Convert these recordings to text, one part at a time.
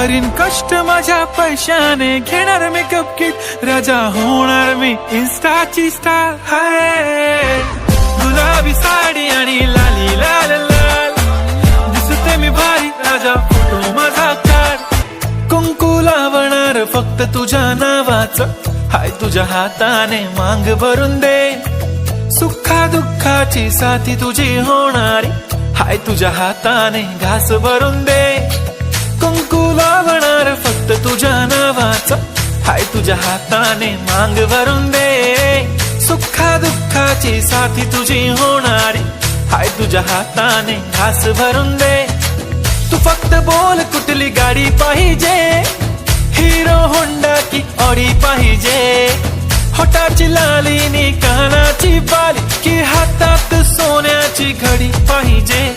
करीन कष्ट माझ्या पैशाने. घेणार मेकअप किट राजा होणार मी इन्स्टाची स्टार हाय. गुलाबी साडी आणि लाली लाल लाल. दिसते मी भारी राजा फोटो माझा काढ कुंकू लावणार फक्त तुझ्या नावाचं. हाय तुझ्या हाताने मांग भरून दे. सुखा दुःखाची साथी तुझी होणारी. हाय तुझ्या हाताने घास भरून दे. कुंकू लावणार फक्त तुझ्या नावाचा. हाय तुझ्या हाताने मांग भरून दे. सुखा दुःखाची साथी तुझी होणारी. हाय तुझ्या हाताने घास भरून दे. तू फक्त बोल कुठली गाडी पाहिजे. हिरो होंडा की ऑडी पाहिजे. होटाची लालीनी कानाची बाली की हातात सोन्याची घडी पाहिजे.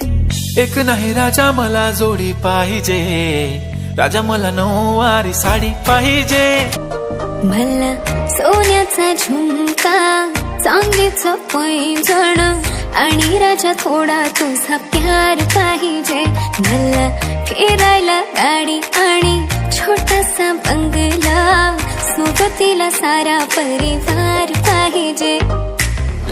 एक नाही राजा मला जोडी पाहिजे. राजा मला नऊवारी साडी पाहिजे. मला सोन्याचा झुमका चांदीचं पैंजण आणि राजा थोडा तुझा प्यार पाहिजे. मला फिरायला गाडी आणि छोटासा बंगला सोबतीला सारा परिवार पाहिजे.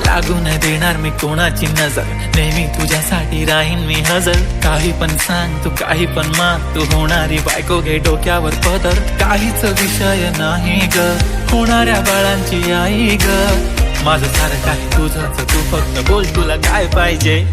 लागून देणार मी कोणाची नजर? नेहमी तुझ्यासाठी राहीन मी हजर. काही पण सांग तू काही पण माग तू. होणारी बायको घे डोक्यावर पदर. काहीच विषय नाही ग. होणाऱ्या बाळांची आई ग. माझं सारं काही तुझं तू फक्त बोल तुला काय पाहिजे?